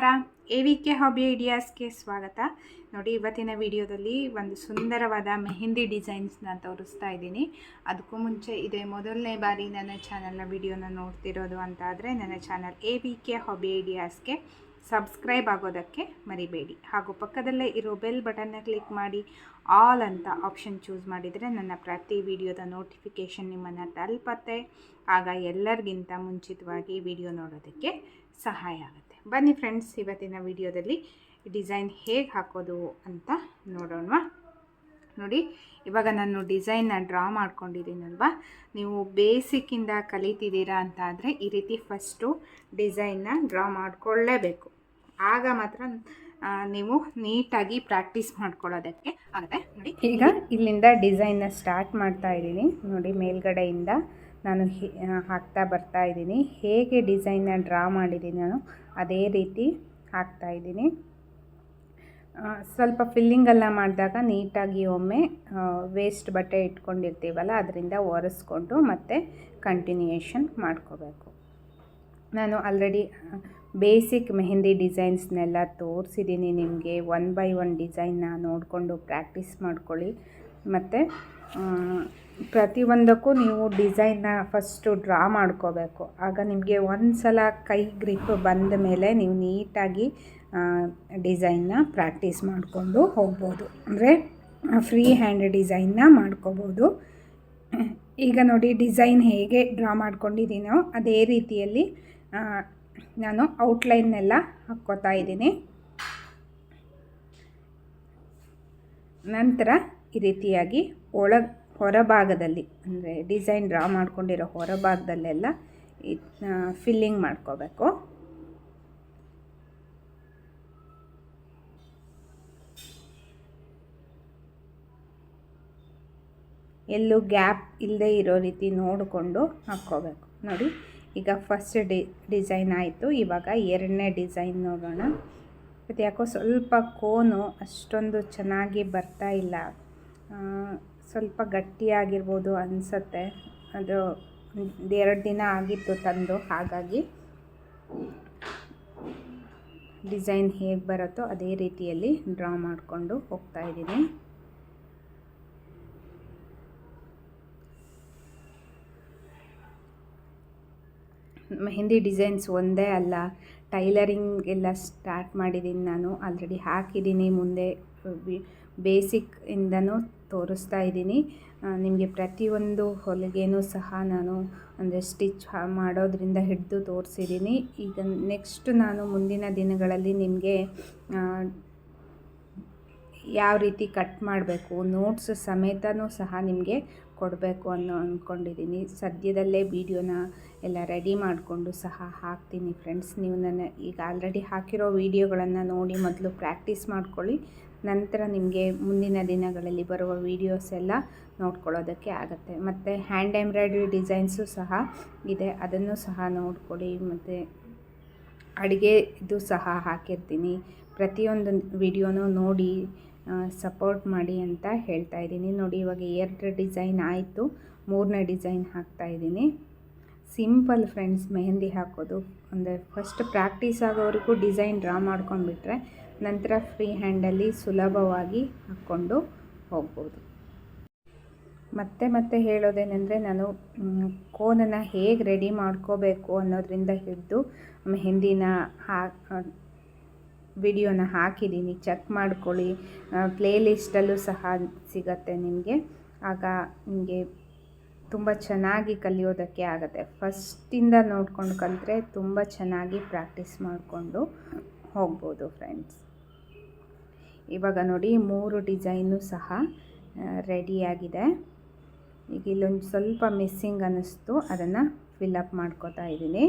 ನಮಸ್ಕಾರ. A V K hobby ಐಡಿಯಾಸ್ಗೆ ಸ್ವಾಗತ. ನೋಡಿ, ಇವತ್ತಿನ ವಿಡಿಯೋದಲ್ಲಿ ಒಂದು ಸುಂದರವಾದ ಮೆಹಂದಿ ಡಿಸೈನ್ಸ್ನ ತೋರಿಸ್ತಾ ಇದ್ದೀನಿ. ಅದಕ್ಕೂ ಮುಂಚೆ ಇದೇ ಮೊದಲನೇ ಬಾರಿ ನನ್ನ ಚಾನಲ್ನ ವಿಡಿಯೋನ ನೋಡ್ತಿರೋದು ಅಂತ ಆದರೆ ನನ್ನ channel A V K hobby ಐಡಿಯಾಸ್ಗೆ subscribe ಆಗೋದಕ್ಕೆ ಮರಿಬೇಡಿ. ಹಾಗೂ ಪಕ್ಕದಲ್ಲೇ ಇರೋ ಬೆಲ್ ಬಟನ್ನ ಕ್ಲಿಕ್ ಮಾಡಿ, ಆಲ್ ಅಂತ ಆಪ್ಷನ್ ಚೂಸ್ ಮಾಡಿದರೆ ನನ್ನ ಪ್ರತಿ ವಿಡಿಯೋದ ನೋಟಿಫಿಕೇಷನ್ ನಿಮ್ಮನ್ನು ತಲುಪತ್ತೆ. ಆಗ ಎಲ್ಲರಿಗಿಂತ ಮುಂಚಿತವಾಗಿ ವಿಡಿಯೋ ನೋಡೋದಕ್ಕೆ ಸಹಾಯ ಆಗುತ್ತೆ. ಬನ್ನಿ ಫ್ರೆಂಡ್ಸ್, ಇವತ್ತಿನ ವಿಡಿಯೋದಲ್ಲಿ ಡಿಸೈನ್ ಹೇಗೆ ಹಾಕೋದು ಅಂತ ನೋಡೋಣ ನೋಡಿ, ಇವಾಗ ನಾನು ಡಿಸೈನ್ನ ಡ್ರಾ ಮಾಡ್ಕೊಂಡಿದ್ದೀನಲ್ವಾ? ನೀವು ಬೇಸಿಕ್ಕಿಂದ ಕಲಿತಿದ್ದೀರಾ ಅಂತ ಆದರೆ ಈ ರೀತಿ ಫಸ್ಟು ಡಿಸೈನ್ನ ಡ್ರಾ ಮಾಡ್ಕೊಳ್ಳೇಬೇಕು. ಆಗ ಮಾತ್ರ ನೀವು ನೀಟಾಗಿ ಪ್ರಾಕ್ಟೀಸ್ ಮಾಡ್ಕೊಳ್ಳೋದಕ್ಕೆ ಆಗುತ್ತೆ. ನೋಡಿ, ಈಗ ಇಲ್ಲಿಂದ ಡಿಸೈನ್ನ ಸ್ಟಾರ್ಟ್ ಮಾಡ್ತಾ ಇದ್ದೀನಿ. ನೋಡಿ, ಮೇಲ್ಗಡೆಯಿಂದ ನಾನು ಹಾಕ್ತಾ ಬರ್ತಾ ಇದ್ದೀನಿ. ಹೇಗೆ ಡಿಸೈನ್ನ ಡ್ರಾ ಮಾಡಿದ್ದೀನಿ ನಾನು ಅದೇ ರೀತಿ ಹಾಕ್ತಾ ಇದ್ದೀನಿ. ಸ್ವಲ್ಪ ಫಿಲ್ಲಿಂಗೆಲ್ಲ ಮಾಡಿದಾಗ ನೀಟಾಗಿ ಒಮ್ಮೆ ವೇಸ್ಟ್ ಬಟ್ಟೆ ಇಟ್ಕೊಂಡಿರ್ತೀವಲ್ಲ, ಅದರಿಂದ ಒರೆಸ್ಕೊಂಡು ಮತ್ತೆ ಕಂಟಿನ್ಯೂಯೇಷನ್ ಮಾಡ್ಕೋಬೇಕು. ನಾನು ಆಲ್ರೆಡಿ ಬೇಸಿಕ್ ಮೆಹಂದಿ ಡಿಸೈನ್ಸ್ನೆಲ್ಲ ತೋರಿಸಿದ್ದೀನಿ ನಿಮಗೆ. ಒನ್ ಬೈ ಒನ್ ಡಿಸೈನ್ನ ನೋಡಿಕೊಂಡು ಪ್ರಾಕ್ಟೀಸ್ ಮಾಡ್ಕೊಳ್ಳಿ. ಮತ್ತು ಪ್ರತಿಯೊಂದಕ್ಕೂ ನೀವು ಡಿಸೈನ್ನ ಫಸ್ಟು ಡ್ರಾ ಮಾಡ್ಕೋಬೇಕು. ಆಗ ನಿಮಗೆ ಒಂದು ಸಲ ಕೈ ಗ್ರಿಪ್ ಬಂದ ಮೇಲೆ ನೀವು ನೀಟಾಗಿ ಡಿಸೈನ್ನ ಪ್ರಾಕ್ಟೀಸ್ ಮಾಡಿಕೊಂಡು ಹೋಗ್ಬೋದು. ಅಂದರೆ ಫ್ರೀ ಹ್ಯಾಂಡ್ ಡಿಸೈನ್ನ ಮಾಡ್ಕೋಬೋದು. ಈಗ ನೋಡಿ ಡಿಸೈನ್ ಹೇಗೆ ಡ್ರಾ ಮಾಡ್ಕೊಂಡಿದ್ದೀನೋ, ಅದೇ ರೀತಿಯಲ್ಲಿ ನಾನು ಔಟ್ಲೈನ್ನೆಲ್ಲ ಹಾಕ್ಕೋತಾ ಇದ್ದೀನಿ. ನಂತರ ಈ ರೀತಿಯಾಗಿ ಒಳ, ಹೊರಭಾಗದಲ್ಲಿ, ಅಂದರೆ ಡಿಸೈನ್ ಡ್ರಾ ಮಾಡ್ಕೊಂಡಿರೋ ಹೊರಭಾಗದಲ್ಲೆಲ್ಲ ಫಿಲ್ಲಿಂಗ್ ಮಾಡ್ಕೋಬೇಕು. ಎಲ್ಲೂ ಗ್ಯಾಪ್ ಇಲ್ಲದೆ ಇರೋ ರೀತಿ ನೋಡಿಕೊಂಡು ಹಾಕ್ಕೋಬೇಕು. ನೋಡಿ, ಈಗ ಫಸ್ಟ್ ಡಿ, ಡಿಸೈನ್ ಆಯಿತು. ಇವಾಗ ಎರಡನೇ ಡಿಸೈನ್ ನೋಡೋಣ. ಮತ್ತು ಯಾಕೋ ಸ್ವಲ್ಪ ಕೋನು ಅಷ್ಟೊಂದು ಚೆನ್ನಾಗಿ ಬರ್ತಾ ಇಲ್ಲ. ಸ್ವಲ್ಪ ಗಟ್ಟಿಯಾಗಿರ್ಬೋದು ಅನಿಸತ್ತೆ. ಅದು ಎರಡು ದಿನ ಆಗಿತ್ತು ತಂದು, ಹಾಗಾಗಿ ಡಿಸೈನ್ ಹೇಗೆ ಬರುತ್ತೋ ಅದೇ ರೀತಿಯಲ್ಲಿ ಡ್ರಾ ಮಾಡಿಕೊಂಡು ಹೋಗ್ತಾ ಇದ್ದೀನಿ. ಮೆಹಂದಿ ಡಿಸೈನ್ಸ್ ಒಂದೇ ಅಲ್ಲ ಟೈಲರಿಂಗ್ ಎಲ್ಲ ಸ್ಟಾರ್ಟ್ ಮಾಡಿದ್ದೀನಿ ನಾನು ಆಲ್ರೆಡಿ ಹಾಕಿದ್ದೀನಿ ಮುಂದೆ ಬೇಸಿಕ್ ಇಂದನೂ ತೋರಿಸ್ತಾ ಇದ್ದೀನಿ ನಿಮಗೆ ಪ್ರತಿಯೊಂದು ಹೊಲಿಗೆನೂ ಸಹ ನಾನು ಅಂದರೆ ಸ್ಟಿಚ್ ಮಾಡೋದರಿಂದ ಹಿಡಿದು ತೋರಿಸಿದ್ದೀನಿ ಈಗ ನೆಕ್ಸ್ಟ್ ನಾನು ಮುಂದಿನ ದಿನಗಳಲ್ಲಿ ನಿಮಗೆ ಯಾವ ರೀತಿ ಕಟ್ ಮಾಡಬೇಕು ನೋಟ್ಸ್ ಸಮೇತನೂ ಸಹ ನಿಮಗೆ ಕೊಡಬೇಕು ಅನ್ನೋ ಅಂದ್ಕೊಂಡಿದ್ದೀನಿ ಸದ್ಯದಲ್ಲೇ ವೀಡಿಯೋನ ಎಲ್ಲ ರೆಡಿ ಮಾಡಿಕೊಂಡು ಸಹ ಹಾಕ್ತೀನಿ ಫ್ರೆಂಡ್ಸ್. ನೀವು ನನ್ನ ಈಗ ಆಲ್ರೆಡಿ ಹಾಕಿರೋ ವೀಡಿಯೋಗಳನ್ನು ನೋಡಿ ಮೊದಲು ಪ್ರಾಕ್ಟೀಸ್ ಮಾಡ್ಕೊಳ್ಳಿ. ನಂತರ ನಿಮಗೆ ಮುಂದಿನ ದಿನಗಳಲ್ಲಿ ಬರುವ ವೀಡಿಯೋಸ್ ಎಲ್ಲ ನೋಡ್ಕೊಳ್ಳೋದಕ್ಕೆ ಆಗುತ್ತೆ. ಮತ್ತು ಹ್ಯಾಂಡ್ ಎಂಬ್ರಾಯ್ಡ್ರಿ ಡಿಸೈನ್ಸು ಸಹ ಇದೆ. ಅದನ್ನು ಸಹ ನೋಡ್ಕೊಳ್ಳಿ. ಮತ್ತು ಅಡುಗೆ ಇದು ಸಹ ಹಾಕಿರ್ತೀನಿ. ಪ್ರತಿಯೊಂದು ವಿಡಿಯೋನೂ ನೋಡಿ ಸಪೋರ್ಟ್ ಮಾಡಿ ಅಂತ ಹೇಳ್ತಾ ಇದ್ದೀನಿ. ನೋಡಿ, ಇವಾಗ ಎರಡು ಡಿಸೈನ್ ಆಯಿತು. ಮೂರನೇ ಡಿಸೈನ್ ಹಾಕ್ತಾ ಇದ್ದೀನಿ. ಸಿಂಪಲ್ ಫ್ರೆಂಡ್ಸ್ ಮೆಹಂದಿ ಹಾಕೋದು. ಅಂದರೆ ಫಸ್ಟ್ ಪ್ರಾಕ್ಟೀಸ್ ಆಗೋವರೆಗೂ ಡಿಸೈನ್ ಡ್ರಾ ಮಾಡ್ಕೊಂಡ್ಬಿಟ್ರೆ ನಂತರ ಫ್ರೀ ಹ್ಯಾಂಡಲ್ಲಿ ಸುಲಭವಾಗಿ ಹಾಕ್ಕೊಂಡು ಹೋಗ್ಬೋದು. ಮತ್ತೆ ಮತ್ತೆ ಹೇಳೋದೇನೆಂದರೆ ನಾನು ಕೋನನ್ನು ಹೇಗೆ ರೆಡಿ ಮಾಡ್ಕೋಬೇಕು ಅನ್ನೋದರಿಂದ ಹಿಡಿದು ಮೆಹಂದಿನ ಹಾ ವಿಡಿಯೋನ ಹಾಕಿದ್ದೀನಿ ಚೆಕ್ ಮಾಡ್ಕೊಳ್ಳಿ. ಪ್ಲೇ ಲಿಸ್ಟಲ್ಲೂ ಸಹ ಸಿಗತ್ತೆ ನಿಮಗೆ. ಆಗ ನಿಮಗೆ ತುಂಬ ಚೆನ್ನಾಗಿ ಕಲಿಯೋದಕ್ಕೆ ಆಗುತ್ತೆ. ಫಸ್ಟಿಂದ ನೋಡ್ಕೊಂಡು ಕಲಿತ್ರೆ ತುಂಬ ಚೆನ್ನಾಗಿ ಪ್ರಾಕ್ಟೀಸ್ ಮಾಡಿಕೊಂಡು ಹೋಗ್ಬೋದು ಫ್ರೆಂಡ್ಸ್ ಇವಾಗ ನೋಡಿ, ಮೂರು ಡಿಸೈನು ಸಹ ರೆಡಿಯಾಗಿದೆ ಈಗ ಇಲ್ಲೊಂದು ಸ್ವಲ್ಪ ಮಿಸ್ಸಿಂಗ್ ಅನ್ನಿಸ್ತು, ಅದನ್ನು ಫಿಲ್ಲಪ್ ಮಾಡ್ಕೋತಾ ಇದ್ದೀನಿ.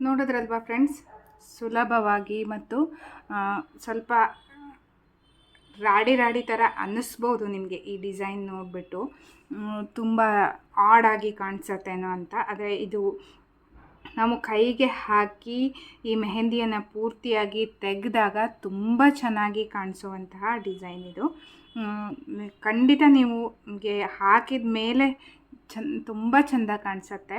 ನೋಡಿದ್ರಲ್ವಾ ಫ್ರೆಂಡ್ಸ್? ಸುಲಭವಾಗಿ ಮತ್ತು ಸ್ವಲ್ಪ ರಾಡಿ ರಾಡಿ ಥರ ಅನ್ನಿಸ್ಬೋದು ನಿಮಗೆ ಈ ಡಿಸೈನ್ ನೋಡಿಬಿಟ್ಟು. ತುಂಬ ಆಡಾಗಿ ಕಾಣಿಸತ್ತೇನೋ ಅಂತ. ಆದರೆ ಇದು ನಾವು ಕೈಗೆ ಹಾಕಿ ಈ ಮೆಹಂದಿಯನ್ನು ಪೂರ್ತಿಯಾಗಿ ತೆಗೆದಾಗ ತುಂಬ ಚೆನ್ನಾಗಿ ಕಾಣಿಸುವಂತಹ ಡಿಸೈನ್ ಇದು. ಖಂಡಿತ ನೀವು ಹಾಕಿದ ಮೇಲೆ ಚಂದ ತುಂಬ ಚೆಂದ ಕಾಣಿಸತ್ತೆ.